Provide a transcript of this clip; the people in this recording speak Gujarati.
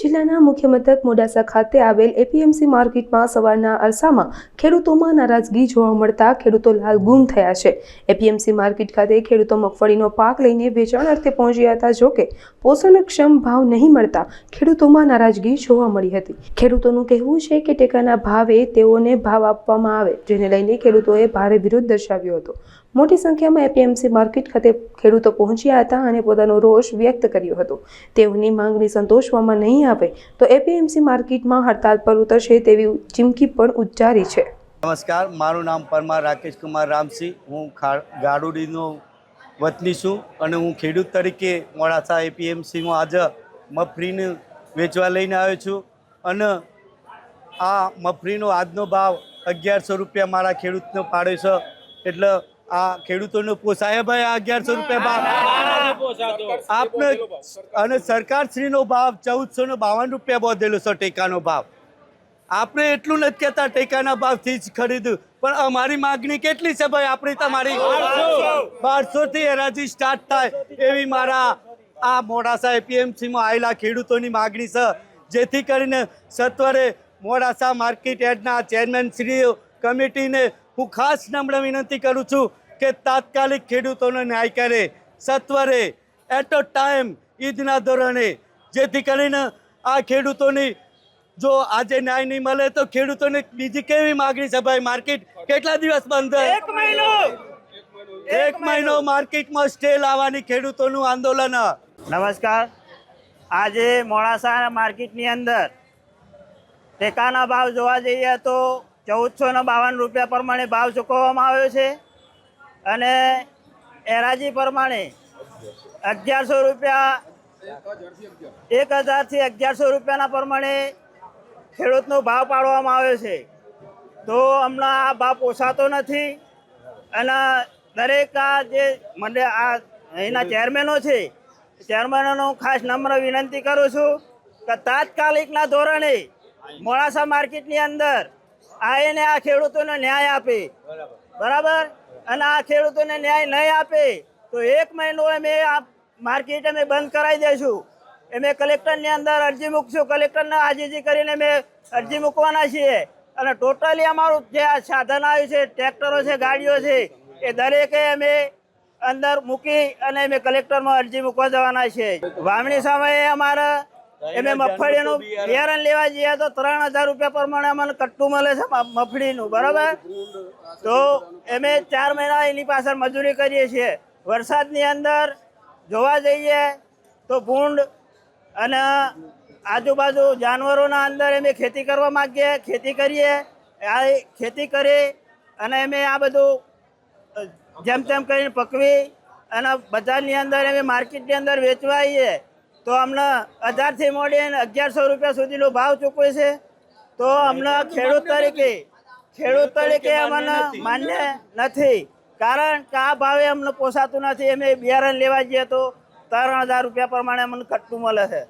જિલ્લાના મુખ્ય મથક મોડાસા ખાતે આવેલ એપીએમસી માર્કેટમાં સવારના અરસામાં ખેડૂતોમાં નારાજગી જોવા મળતા ખેડૂતો લાલ ગુમ થયા છે. એપીએમસી માર્કેટ ખાતે ખેડૂતો મગફળીનો પાક લઈને વેચાણ અર્થે પહોંચ્યા હતા જોકે પોષણક્ષમ ભાવ નહીં મળતા ખેડૂતોમાં નારાજગી જોવા મળી હતી. ખેડૂતોનું કહેવું છે કે ટેકાના ભાવે તેઓને ભાવ આપવામાં આવે, જેને લઈને ખેડૂતોએ ભારે વિરોધ દર્શાવ્યો હતો. મોટી સંખ્યામાં એપીએમસી માર્કેટ ખાતે ખેડૂતો પહોંચ્યા હતા અને પોતાનો રોષ વ્યક્ત કર્યો હતો. તેઓની માંગણી સંતોષવામાં નહીં આવે તો એપીએમસી માર્કેટમાં હડતાલ પર ઉતરશે તેવી ચીમકી પણ ઉચ્ચારી છે. નમસ્કાર, મારું નામ પરમાર રાકેશ કુમાર રામસિંહ. હું ગાડુડીનો વતની છું અને હું ખેડૂત તરીકે મોડાસા એપીએમસીમાં આજે મફરીને વેચવા લઈને આવ્યો છું અને આ મફરીનો આજનો ભાવ અગિયારસો રૂપિયા મારા ખેડૂતનો પાડે છે. એટલે આ ખેડૂતોને પોસાય ભાઈ આ અગિયારસો રૂપિયા ભાવ આપને અને સરકારશ્રીનો ભાવ ચૌદસો ને બાવન રૂપિયા બોધેલો છે ટેકાનો ભાવ. આપણે એટલું નથી કહેતા ટેકાના ભાવથી જ ખરીદ્યું પણ અમારી માગણી કેટલી છે ભાઈ? આપણી તમારી બારસો. થી હરાજી સ્ટાર્ટ થાય એવી મારા આ મોડાસા એપીએમસીમાં આવેલા ખેડૂતોની માગણી છે. જેથી કરીને સત્વરે મોડાસા માર્કેટ યાર્ડના ચેરમેન શ્રી કમિટીને હું ખાસ નમ્ર વિનંતી કરું છું કે તાત્કાલિક ખેડૂતોનો ન્યાય કરે. સત્વરે એટ અ ટાઈમ ઈદના ધોરણે જેથી કરીને આ ખેડૂતોની જો આજે ન્યાય નહીં મળે તો ખેડૂતોને બીજી કેવી માગણી છે ભાઈ માર્કેટ કેટલા દિવસ બંધ? એક મહિનો. એક મહિનો માર્કેટમાં સ્ટે લાવવાની ખેડૂતોનું આંદોલન. નમસ્કાર. આજે મોડાસા માર્કેટની અંદર ટેકાના ભાવ જોવા જઈએ તો ચૌદસો ને બાવન રૂપિયા પ્રમાણે ભાવ ચૂકવવામાં આવ્યો છે. અને એરાજી પ્રમાણે અગિયારસો રૂપિયા એક હજારથી અગિયારસો રૂપિયાના પ્રમાણે ખેડૂતનો ભાવ પાડવામાં આવ્યો છે. તો હમણાં આ ભાવ પોસાતો નથી અને દરેક આ જે મને આ અહીંના ચેરમેનો છે, ચેરમેનોનો ખાસ નમ્ર વિનંતી કરું છું કે તાત્કાલિકના ધોરણે મોડાસા માર્કેટની અંદર આવીને આ ખેડૂતોને ન્યાય આપે. બરાબર? અને આ ખેડૂતોને ન્યાય નહીં આપે, તો એક મહિનો અમે આ માર્કેટ અમે બંધ કરાવી દઈશું. અમે કલેક્ટરની અંદર અરજી મૂકશું. કલેક્ટરને આજીજી કરીને અમે અરજી મૂકવાના છીએ. અને ટોટલી અમારું જે આ સાધન આવ્યું છે, ટ્રેક્ટરો છે, ગાડીઓ છે, એ દરેકે અમે અંદર મૂકી અને અમે કલેક્ટરમાં અરજી મૂકવા જવાના છે વાવણી સમયે અમારે અમે મગફળીનું બિયારણ લેવા જઈએ તો ત્રણ હજાર રૂપિયા પ્રમાણે અમને કટ્ટું મળે છે મફળીનું બરાબર? તો અમે ચાર મહિના એની પાછળ મજૂરી કરીએ છીએ. વરસાદની અંદર જોવા જઈએ તો ભૂંડ અને આજુબાજુ જાનવરોના અંદર અમે ખેતી કરવા માંગીએ ખેતી કરીએ આ ખેતી કરી અને અમે આ બધું જેમ તેમ કરીને પકવી અને બજારની અંદર અમે માર્કેટની અંદર વેચવા આવીએ તો અમને હજારથી મોડીને અગિયારસો રૂપિયા સુધીનો ભાવ ચૂકવે છે. તો અમને ખેડૂત તરીકે ખેડૂત તરીકે અમને માન્ય નથી. કારણ કે આ ભાવે અમને પોસાતું નથી. અમે બિયારણ લેવા જઈએ તો ત્રણ હજાર રૂપિયા પ્રમાણે અમને કટ્ટું મળે છે.